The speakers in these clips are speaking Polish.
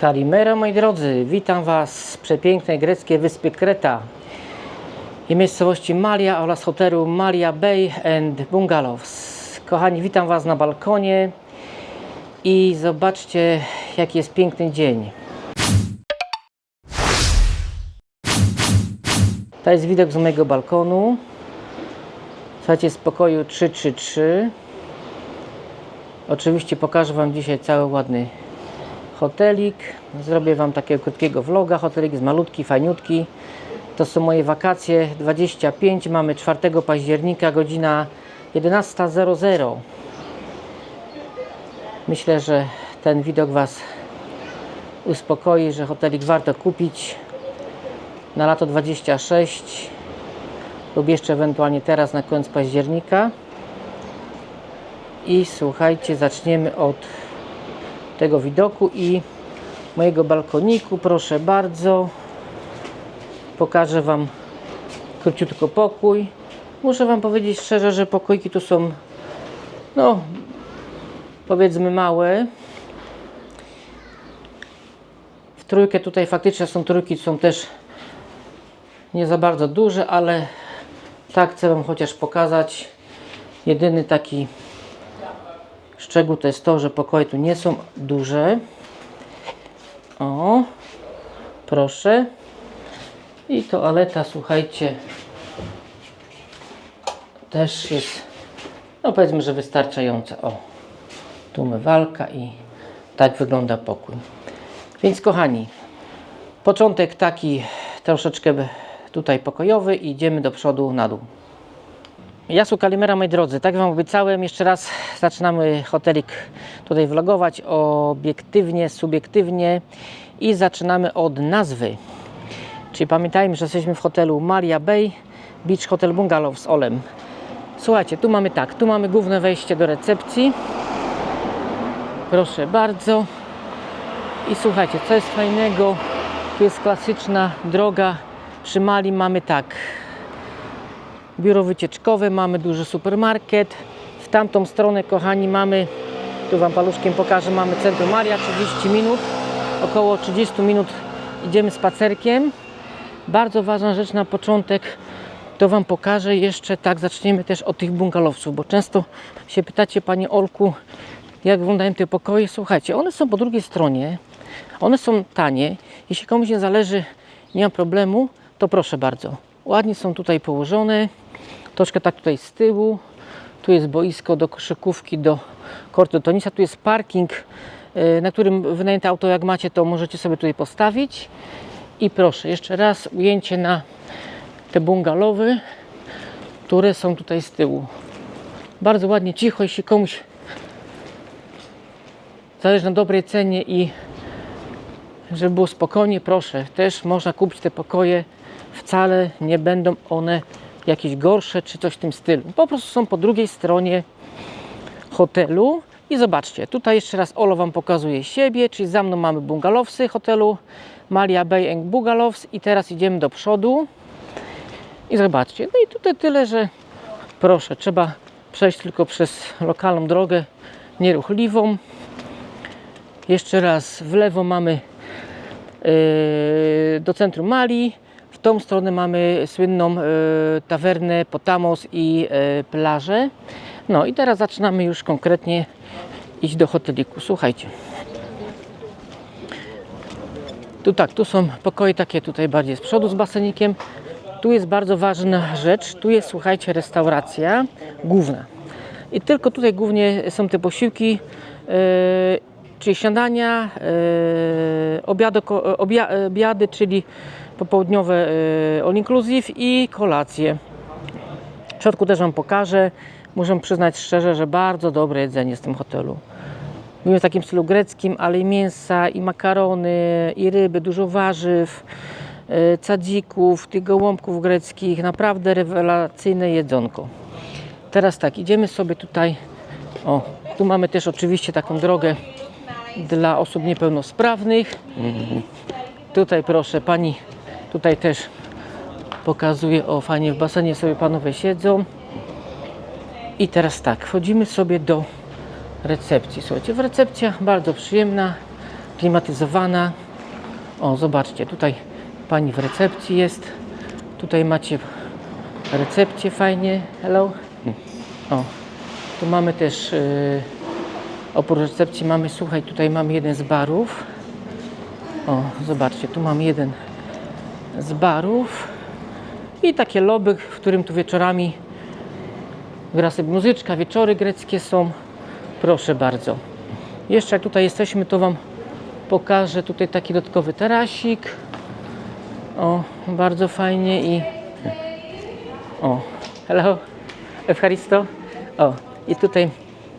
Kalimera, moi drodzy, witam Was z przepięknej greckiej wyspy Kreta i miejscowości Malia oraz hotelu Malia Bay and Bungalows. Kochani, witam Was na balkonie i zobaczcie, jaki jest piękny dzień. To jest widok z mojego balkonu. Słuchajcie, z pokoju 333. Oczywiście pokażę Wam dzisiaj cały ładny hotelik. Zrobię Wam takiego krótkiego vloga. Hotelik jest malutki, fajniutki. To są moje wakacje 25. Mamy 4 października, godzina 11.00. Myślę, że ten widok Was uspokoi, że hotelik warto kupić na lato 26 lub jeszcze ewentualnie teraz na koniec października. I słuchajcie, zaczniemy od tego widoku i mojego balkoniku. Proszę bardzo. Pokażę Wam króciutko pokój. Muszę Wam powiedzieć szczerze, że pokoiki tu są no powiedzmy małe. W trójkę tutaj faktycznie są trójki, są też nie za bardzo duże, ale tak chcę Wam chociaż pokazać. Jedyny taki szczegół to jest to, że pokoje tu nie są duże. O, proszę. I toaleta, słuchajcie, też jest, no powiedzmy, że wystarczająca. O, tu umywalka i tak wygląda pokój. Więc kochani, początek taki troszeczkę tutaj pokojowy i idziemy do przodu na dół. Jasu Kalimera, moi drodzy, tak Wam obiecałem, jeszcze raz zaczynamy hotelik tutaj vlogować obiektywnie, subiektywnie i zaczynamy od nazwy. Czyli pamiętajmy, że jesteśmy w hotelu Maria Bay Beach Hotel Bungalow z Olem. Słuchajcie, tu mamy tak, tu mamy główne wejście do recepcji. Proszę bardzo. I słuchajcie, co jest fajnego, tu jest klasyczna droga. Przy Mali mamy tak, biuro wycieczkowe, mamy duży supermarket. W tamtą stronę, kochani, mamy, tu Wam paluszkiem pokażę, mamy centrum Maria, 30 minut, około 30 minut idziemy spacerkiem. Bardzo ważna rzecz na początek, to Wam pokażę jeszcze, tak, zaczniemy też od tych bungalowców, bo często się pytacie, Panie Olku, jak wyglądają te pokoje. Słuchajcie, one są po drugiej stronie, one są tanie. Jeśli komuś nie zależy, nie ma problemu, to proszę bardzo. Ładnie są tutaj położone, troszkę tak tutaj z tyłu. Tu jest boisko do koszykówki, do kortu tenisa. Tu jest parking, yy, na którym wynajęte auto, jak macie, to możecie sobie tutaj postawić. I proszę, jeszcze raz ujęcie na te bungalowy, które są tutaj z tyłu. Bardzo ładnie, cicho, jeśli komuś zależy na dobrej cenie i żeby było spokojnie, proszę, też można kupić te pokoje. Wcale nie będą one jakieś gorsze czy coś w tym stylu. Po prostu są po drugiej stronie hotelu. I zobaczcie, tutaj jeszcze raz Olo Wam pokazuje siebie, czyli za mną mamy bungalowsy hotelu Malia Bay and Bungalows i teraz idziemy do przodu i zobaczcie, no i tutaj tyle, że proszę, trzeba przejść tylko przez lokalną drogę nieruchliwą. Jeszcze raz w lewo mamy yy, do centrum Mali, w tą stronę mamy słynną yy, tawernę Potamos i yy, plażę. No i teraz zaczynamy już konkretnie iść do hoteliku. Słuchajcie. Tu tak, tu są pokoje takie tutaj bardziej z przodu z basenikiem. Tu jest bardzo ważna rzecz. Tu jest, słuchajcie, restauracja główna. I tylko tutaj głównie są te posiłki, yy, czyli śniadania, yy, obiady, obia, obiady, czyli popołudniowe yy, all inclusive i kolacje. W środku też Wam pokażę. Muszę przyznać szczerze, że bardzo dobre jedzenie w tym hotelu. Mówię w takim stylu greckim, ale i mięsa, i makarony, i ryby, dużo warzyw, yy, cadzików, tych gołąbków greckich. Naprawdę rewelacyjne jedzonko. Teraz tak, idziemy sobie tutaj. O, tu mamy też oczywiście taką drogę dla osób niepełnosprawnych. Tutaj proszę, pani tutaj też pokazuje, o fajnie w basenie sobie panowie siedzą. I teraz tak, wchodzimy sobie do recepcji. Słuchajcie, w recepcja bardzo przyjemna. klimatyzowana. O, zobaczcie, tutaj pani w recepcji jest. Tutaj macie recepcję fajnie. Hello. O, tu mamy też, yy, oprócz recepcji mamy, słuchaj, tutaj mamy jeden z barów. O, zobaczcie, tu mam jeden z barów i takie lobby, w którym tu wieczorami gra sobie muzyczka, wieczory greckie są. Proszę bardzo. Jeszcze jak tutaj jesteśmy, to Wam pokażę tutaj taki dodatkowy tarasik. O, bardzo fajnie i... O, hello, Ewcharisto. O, i tutaj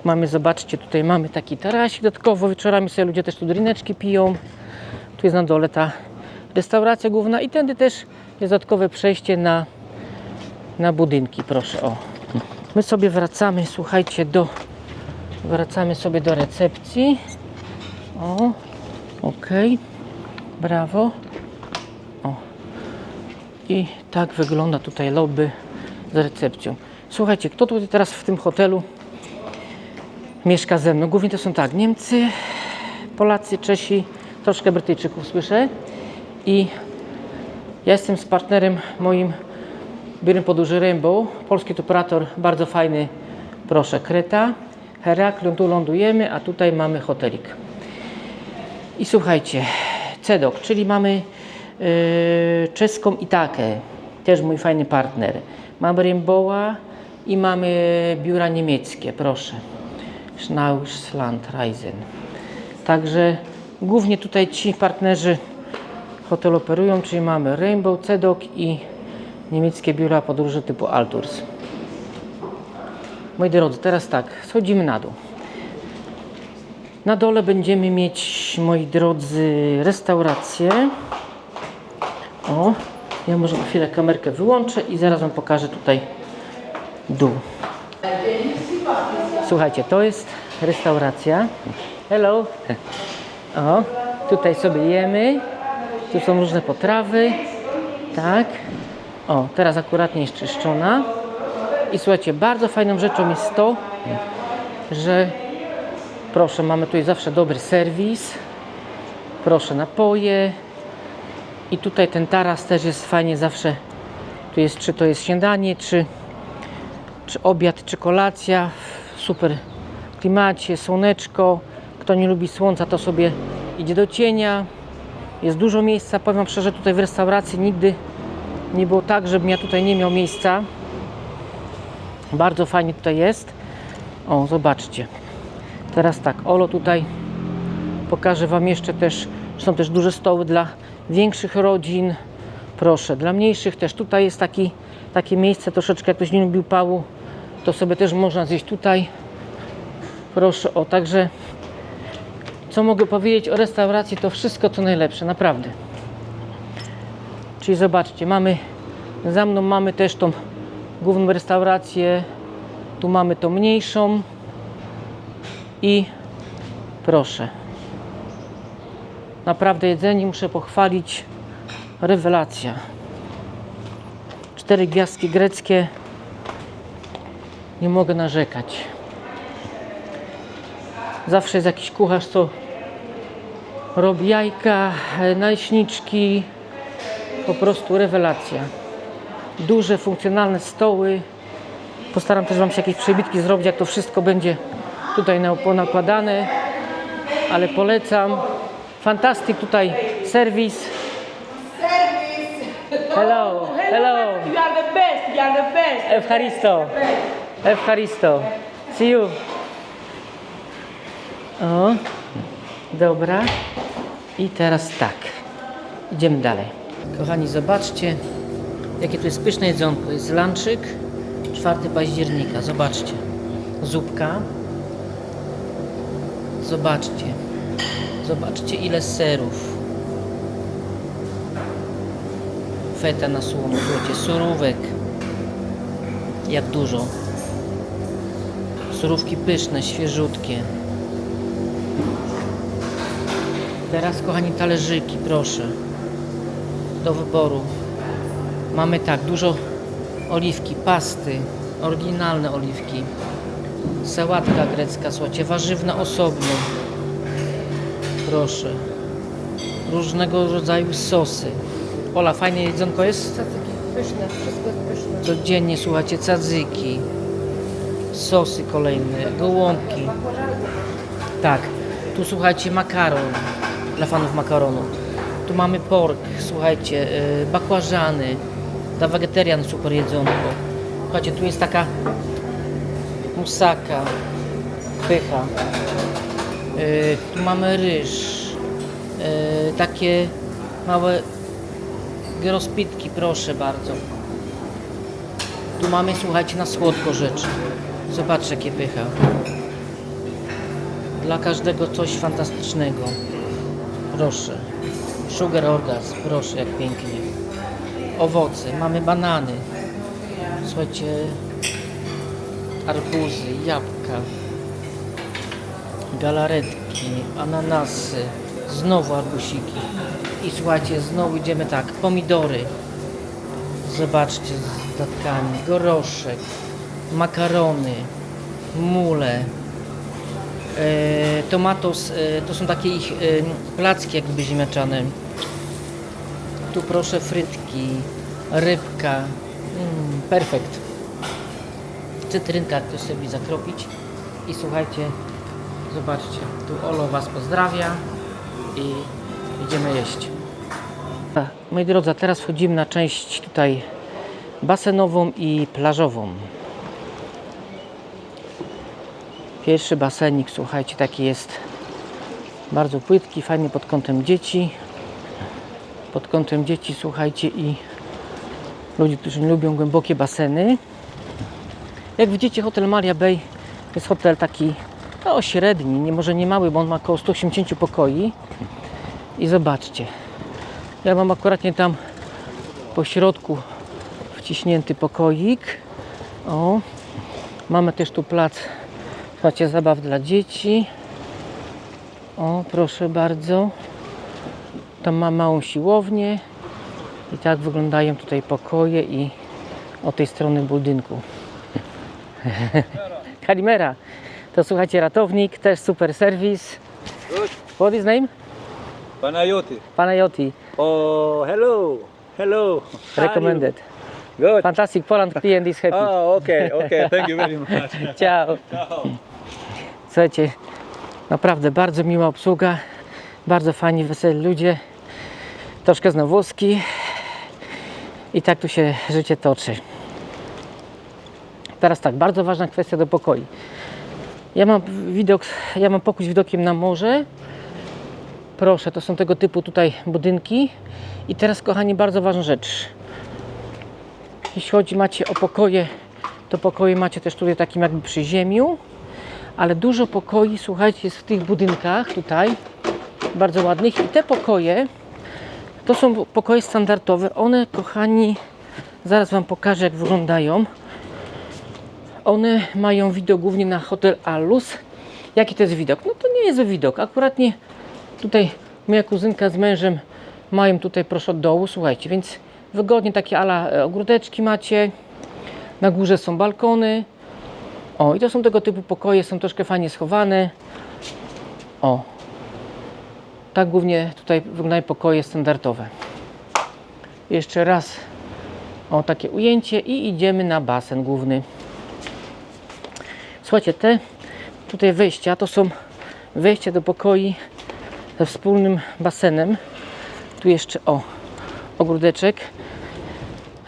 mamy, zobaczcie, tutaj mamy taki tarasik dodatkowo. Wieczorami sobie ludzie też tu drineczki piją. Tu jest na dole ta restauracja główna i tędy też jest dodatkowe przejście na, na budynki, proszę, o. My sobie wracamy, słuchajcie, do wracamy sobie do recepcji. O, okej, brawo. O. I tak wygląda tutaj lobby z recepcją. Słuchajcie, kto tutaj teraz w tym hotelu mieszka ze mną? Głównie to są tak, Niemcy, Polacy, Czesi, troszkę Brytyjczyków słyszę. I ja jestem z partnerem moim biurem podróży Rainbow. Polski to operator, bardzo fajny, proszę, Kreta. Heraklion, tu lądujemy, a tutaj mamy hotelik. I słuchajcie, Cedok, czyli mamy yy, czeską Itakę, też mój fajny partner. Mamy Rainbowa i mamy biura niemieckie, proszę. Schnauzland Reisen. Także głównie tutaj ci partnerzy hotel operują, czyli mamy Rainbow, Cedok i niemieckie biura podróży typu Altours. Moi drodzy, teraz tak, schodzimy na dół. Na dole będziemy mieć, moi drodzy, restaurację. O, ja może na chwilę kamerkę wyłączę i zaraz Wam pokażę tutaj dół. Słuchajcie, to jest restauracja. Hello. O, tutaj sobie jemy. Tu są różne potrawy. Tak. O, teraz akuratnie jest czyszczona. I słuchajcie, bardzo fajną rzeczą jest to, że proszę, mamy tutaj zawsze dobry serwis. Proszę, napoje. I tutaj ten taras też jest fajnie zawsze. Tu jest, czy to jest śniadanie, czy, czy obiad, czy kolacja. W super klimacie, słoneczko. Kto nie lubi słońca, to sobie idzie do cienia. Jest dużo miejsca. Powiem szczerze, tutaj w restauracji nigdy nie było tak, żebym ja tutaj nie miał miejsca. Bardzo fajnie tutaj jest. O, zobaczcie. Teraz tak, Olo tutaj pokażę Wam jeszcze też, są też duże stoły dla większych rodzin. Proszę, dla mniejszych też tutaj jest taki, takie miejsce, troszeczkę jak ktoś nie lubił pału, to sobie też można zjeść tutaj. Proszę, o, także co mogę powiedzieć o restauracji, to wszystko co najlepsze, naprawdę. Czyli zobaczcie, mamy za mną mamy też tą główną restaurację, tu mamy tą mniejszą i proszę. Naprawdę jedzenie muszę pochwalić. Rewelacja. Cztery gwiazdki greckie. Nie mogę narzekać. Zawsze jest jakiś kucharz, co robi jajka, naleśniczki. Po prostu rewelacja. Duże, funkcjonalne stoły. Postaram też Wam się jakieś przebitki zrobić, jak to wszystko będzie tutaj na- ponakładane. Ale polecam. Fantastic tutaj serwis. Hello, hello. You are the best. You are the best. Evharisto. Evharisto. See you. O, dobra. I teraz tak. Idziemy dalej. Kochani, zobaczcie, jakie tu jest pyszne jedzonko. Jest lanczyk 4 października. Zobaczcie. Zupka. Zobaczcie. Zobaczcie, ile serów. Feta na słono. Słuchajcie, surówek. Jak dużo. Surówki pyszne, świeżutkie. Teraz, kochani, talerzyki, proszę. Do wyboru. Mamy tak, dużo oliwki, pasty, oryginalne oliwki. Sałatka grecka, słuchajcie, warzywna osobno. Proszę. różnego rodzaju sosy. Ola, fajne jedzonko jest? Cacyki pyszne, wszystko jest pyszne. Codziennie, słuchajcie, cadzyki, sosy kolejne, gołąbki. Tak, tu słuchajcie, makaron dla fanów makaronu. Tu mamy pork, słuchajcie, yy, bakłażany, dla wegetarian super jedzonko. Słuchajcie, tu jest taka musaka, pycha. Yy, tu mamy ryż, yy, takie małe rozpitki, proszę bardzo. Tu mamy, słuchajcie, na słodko rzeczy. Zobaczcie, jakie pycha. Dla każdego coś fantastycznego. Proszę. Sugar orgasm, proszę, jak pięknie. Owoce, mamy banany. Słuchajcie, arbuzy, jabłka, galaretki, ananasy, znowu arbusiki. I słuchajcie, znowu idziemy tak, pomidory. Zobaczcie z dodatkami, goroszek, makarony, mule, tomatos, e, to są takie ich e, placki jakby ziemniaczane. Tu proszę frytki, rybka, mm, perfekt. Cytrynka ktoś sobie zakropić i słuchajcie, zobaczcie, tu Olo Was pozdrawia i idziemy jeść. Moi drodzy, teraz wchodzimy na część tutaj basenową i plażową. Pierwszy basenik, słuchajcie, taki jest bardzo płytki, fajny pod kątem dzieci. Pod kątem dzieci, słuchajcie, i ludzi, którzy lubią głębokie baseny. Jak widzicie, hotel Maria Bay jest hotel taki no, średni, nie może nie mały, bo on ma około 180 pokoi. I zobaczcie, ja mam akuratnie tam po środku wciśnięty pokoik. O, mamy też tu plac, słuchajcie, zabaw dla dzieci. O, proszę bardzo. Tam ma małą siłownię. I tak wyglądają tutaj pokoje i od tej strony budynku. Kalimera. To słuchajcie, ratownik, też super serwis. Good. What is name? Panayoti. Panayoti. Oh, hello. Hello. Recommended. Good. Fantastic Poland client is happy. Oh, okay, okay. Thank you very much. Ciao. Ciao. Naprawdę bardzo miła obsługa, bardzo fajni, weseli ludzie, troszkę znowu włoski i tak tu się życie toczy. Teraz tak, bardzo ważna kwestia do pokoi. Ja mam widok, ja mam pokój z widokiem na morze. Proszę, to są tego typu tutaj budynki. I teraz, kochani, bardzo ważna rzecz. Jeśli chodzi macie o pokoje, to pokoje macie też tutaj takim jakby przy ziemiu ale dużo pokoi, słuchajcie, jest w tych budynkach tutaj, bardzo ładnych. I te pokoje, to są pokoje standardowe. One, kochani, zaraz Wam pokażę, jak wyglądają. One mają widok głównie na hotel Alus. Jaki to jest widok? No to nie jest widok. Akuratnie tutaj moja kuzynka z mężem mają tutaj, proszę, od dołu, słuchajcie, więc wygodnie takie ala e, ogródeczki macie. Na górze są balkony. O, i to są tego typu pokoje, są troszkę fajnie schowane. O. Tak głównie tutaj wyglądają pokoje standardowe. Jeszcze raz. O, takie ujęcie i idziemy na basen główny. Słuchajcie, te tutaj wejścia to są wejścia do pokoi ze wspólnym basenem. Tu jeszcze, o, ogródeczek.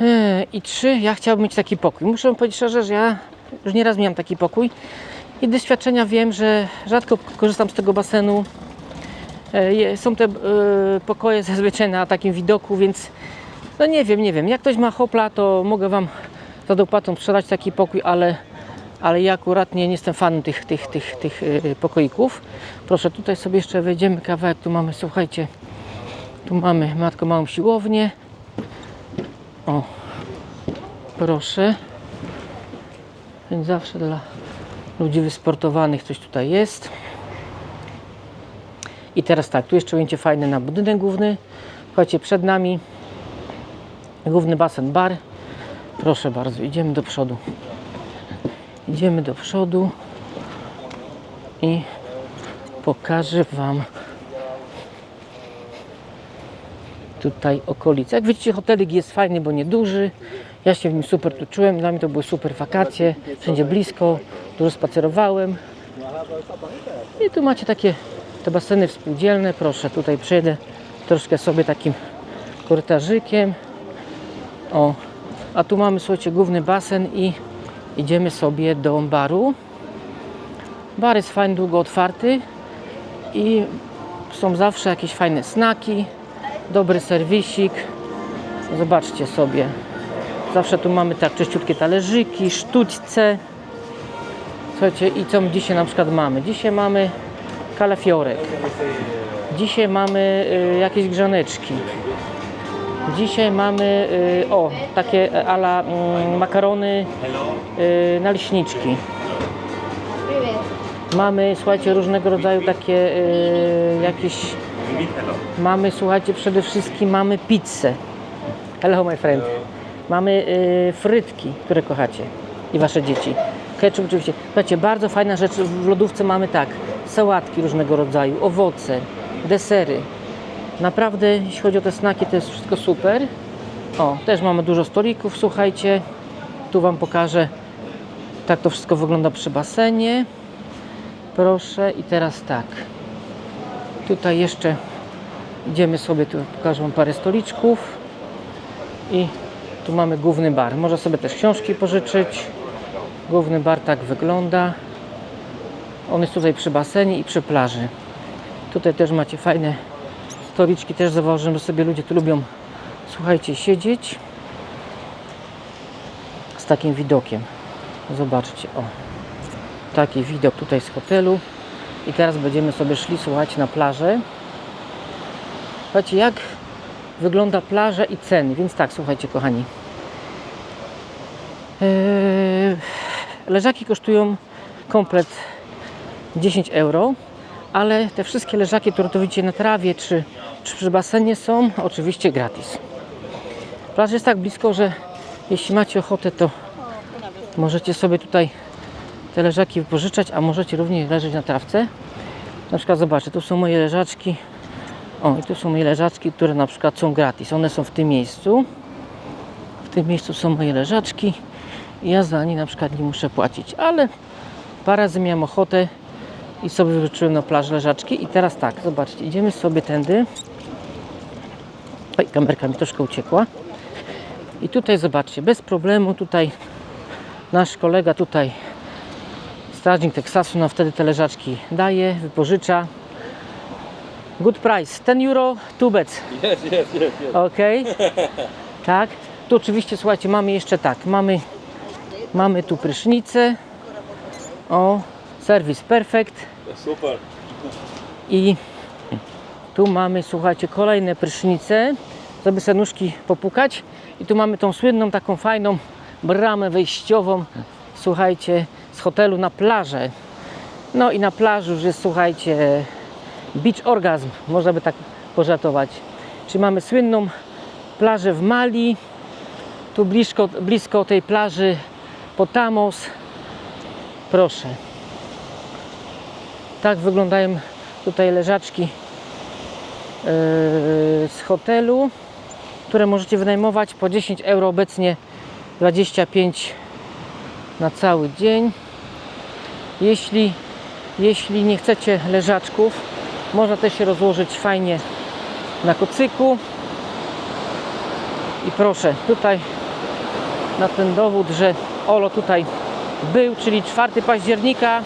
Eee, I trzy, ja chciałbym mieć taki pokój. Muszę powiedzieć szczerze, że ja już nieraz miałam taki pokój i doświadczenia wiem, że rzadko korzystam z tego basenu. E, Są te e, pokoje zazwyczaj na takim widoku, więc no nie wiem, nie wiem. Jak ktoś ma hopla, to mogę Wam za dopłatą sprzedać taki pokój, ale, ale ja akurat nie, nie jestem fanem tych, tych, tych, tych e, pokoików. Proszę, tutaj sobie jeszcze wejdziemy kawałek. Tu mamy, słuchajcie, tu mamy matko małą siłownię. O, proszę. Więc zawsze dla ludzi wysportowanych coś tutaj jest. I teraz tak, tu jeszcze ujęcie fajne na budynek główny. Słuchajcie, przed nami główny basen bar. Proszę bardzo, idziemy do przodu. Idziemy do przodu i pokażę Wam tutaj okolice. Jak widzicie, hotelik jest fajny, bo nieduży. Ja się w nim super tu czułem. Dla mnie to były super wakacje. Wszędzie blisko. Dużo spacerowałem. I tu macie takie te baseny współdzielne. Proszę, tutaj przejdę troszkę sobie takim korytarzykiem. O, a tu mamy, słuchajcie, główny basen i idziemy sobie do baru. Bar jest fajny, długo otwarty i są zawsze jakieś fajne snaki, dobry serwisik. Zobaczcie sobie. Zawsze tu mamy tak czyściutkie talerzyki, sztućce. Słuchajcie, i co dzisiaj na przykład mamy? Dzisiaj mamy kalafiorek. Dzisiaj mamy y, jakieś grzaneczki. Dzisiaj mamy, y, o, takie ala mm, makarony y, naleśniczki. Mamy, słuchajcie, różnego rodzaju takie y, jakieś... Mamy, słuchajcie, przede wszystkim mamy pizzę. Hello, my friend. Mamy y, frytki, które kochacie i wasze dzieci. Ketchup oczywiście. Słuchajcie, bardzo fajna rzecz. W lodówce mamy tak, sałatki różnego rodzaju, owoce, desery. Naprawdę, jeśli chodzi o te snaki, to jest wszystko super. O, też mamy dużo stolików, słuchajcie. Tu Wam pokażę, tak to wszystko wygląda przy basenie. Proszę i teraz tak. Tutaj jeszcze idziemy sobie, tu pokażę Wam parę stoliczków. I tu mamy główny bar. Można sobie też książki pożyczyć. Główny bar tak wygląda. On jest tutaj przy basenie i przy plaży. Tutaj też macie fajne stoliczki. Też zauważyłem, że sobie ludzie tu lubią, słuchajcie, siedzieć z takim widokiem. Zobaczcie, o. Taki widok tutaj z hotelu. I teraz będziemy sobie szli, słuchajcie, na plażę. Słuchajcie, jak wygląda plaża i ceny. Więc tak, słuchajcie, kochani. Eee, leżaki kosztują komplet 10 euro, ale te wszystkie leżaki, które tu widzicie na trawie czy, czy przy basenie są oczywiście gratis. Plaża jest tak blisko, że jeśli macie ochotę, to możecie sobie tutaj te leżaki wypożyczać, a możecie również leżeć na trawce. Na przykład zobaczcie, tu są moje leżaczki. O, i tu są moje leżaczki, które na przykład są gratis. One są w tym miejscu. W tym miejscu są moje leżaczki i ja za nie na przykład nie muszę płacić, ale parę razy miałem ochotę i sobie wyrzuciłem na plażę leżaczki i teraz tak, zobaczcie, idziemy sobie tędy. Oj, kamerka mi troszkę uciekła. I tutaj zobaczcie, bez problemu tutaj nasz kolega tutaj strażnik Teksasu nam wtedy te leżaczki daje, wypożycza. Good price, 10 euro, two beds. Yes, yes, yes, yes. Ok. Tak. Tu oczywiście, słuchajcie, mamy jeszcze tak. Mamy, mamy tu prysznicę. O, serwis perfekt. Super. I tu mamy, słuchajcie, kolejne prysznice, żeby sobie nóżki popukać. I tu mamy tą słynną, taką fajną bramę wejściową, słuchajcie, z hotelu na plażę. No i na plaży już jest, słuchajcie, beach orgasm, można by tak pożartować. Czyli mamy słynną plażę w Mali, tu blisko, blisko tej plaży Potamos. Proszę. Tak wyglądają tutaj leżaczki yy, z hotelu, które możecie wynajmować po 10 euro, obecnie 25 na cały dzień. Jeśli, jeśli nie chcecie leżaczków, można też się rozłożyć fajnie na kocyku. I proszę, tutaj na ten dowód, że Olo tutaj był, czyli 4 października,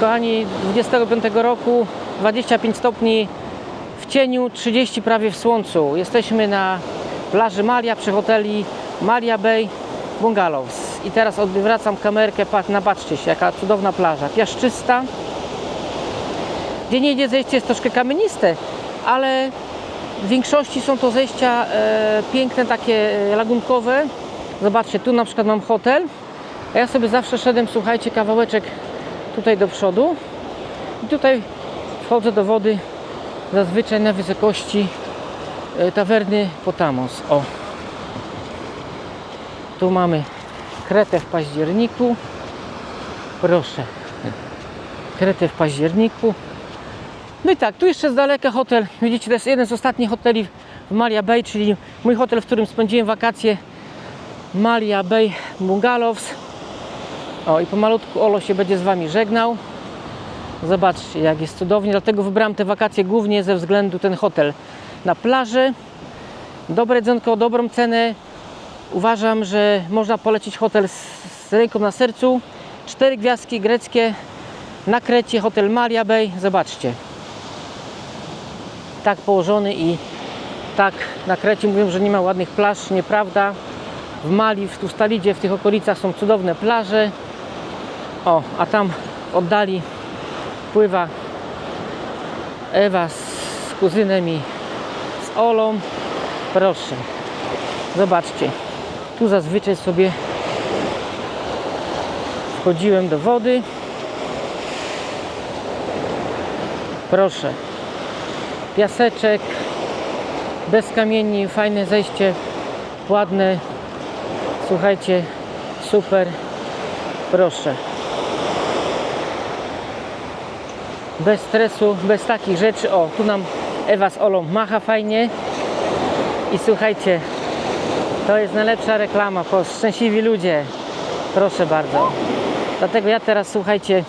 kochani, 25 roku, 25 stopni w cieniu, 30 prawie w słońcu. Jesteśmy na plaży Malia przy hoteli Malia Bay Bungalows. I teraz odwracam kamerkę, pat- napatrzcie się, jaka cudowna plaża, piaszczysta. Gdzie nie idzie zejście jest troszkę kamieniste, ale w większości są to zejścia e, piękne, takie e, lagunkowe. Zobaczcie, tu na przykład mam hotel, a ja sobie zawsze szedłem, słuchajcie, kawałeczek tutaj do przodu i tutaj wchodzę do wody zazwyczaj na wysokości e, tawerny Potamos. O. Tu mamy Kretę w październiku. Proszę. Kretę w październiku. No i tak, tu jeszcze z daleka hotel. Widzicie, to jest jeden z ostatnich hoteli w Malia Bay, czyli mój hotel, w którym spędziłem wakacje. Malia Bay Bungalows. O i pomalutku Olo się będzie z Wami żegnał. Zobaczcie, jak jest cudownie. Dlatego wybrałem te wakacje głównie ze względu ten hotel na plaży. Dobre jedzonko, dobrą cenę. Uważam, że można polecić hotel z, z ręką na sercu. Cztery gwiazdki greckie na Krecie, hotel Malia Bay. Zobaczcie. Tak położony i tak na Krecie mówią, że nie ma ładnych plaż. Nieprawda. W Mali, w Tustalidzie, w tych okolicach są cudowne plaże. O, a tam w oddali pływa Ewa z kuzynem i z Olą. Proszę. Zobaczcie. Tu zazwyczaj sobie wchodziłem do wody. Proszę. Piaseczek. Bez kamieni. Fajne zejście. Ładne. Słuchajcie. Super. Proszę. Bez stresu, bez takich rzeczy. O, tu nam Ewa z Olą macha fajnie. I słuchajcie, to jest najlepsza reklama, po szczęśliwi ludzie. Proszę bardzo. Dlatego ja teraz, słuchajcie,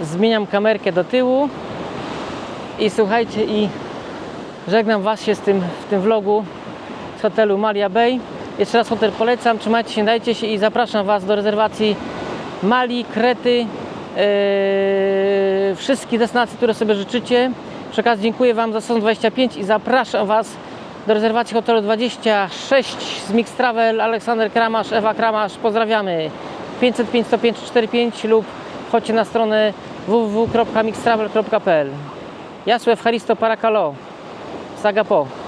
zmieniam kamerkę do tyłu i słuchajcie, i żegnam Was się z tym, w tym vlogu z hotelu Malia Bay. Jeszcze raz hotel polecam, trzymajcie się, dajcie się i zapraszam Was do rezerwacji Mali, Krety, yy, wszystkich destynacji, które sobie życzycie. Przy dziękuję Wam za sezon 25 i zapraszam Was do rezerwacji hotelu 26 z Mix Travel, Aleksander Kramasz, Ewa Kramasz, pozdrawiamy 505 105 45 lub chodźcie na stronę www.mixtravel.pl Jasłew Haristo Parakalo Sagapó.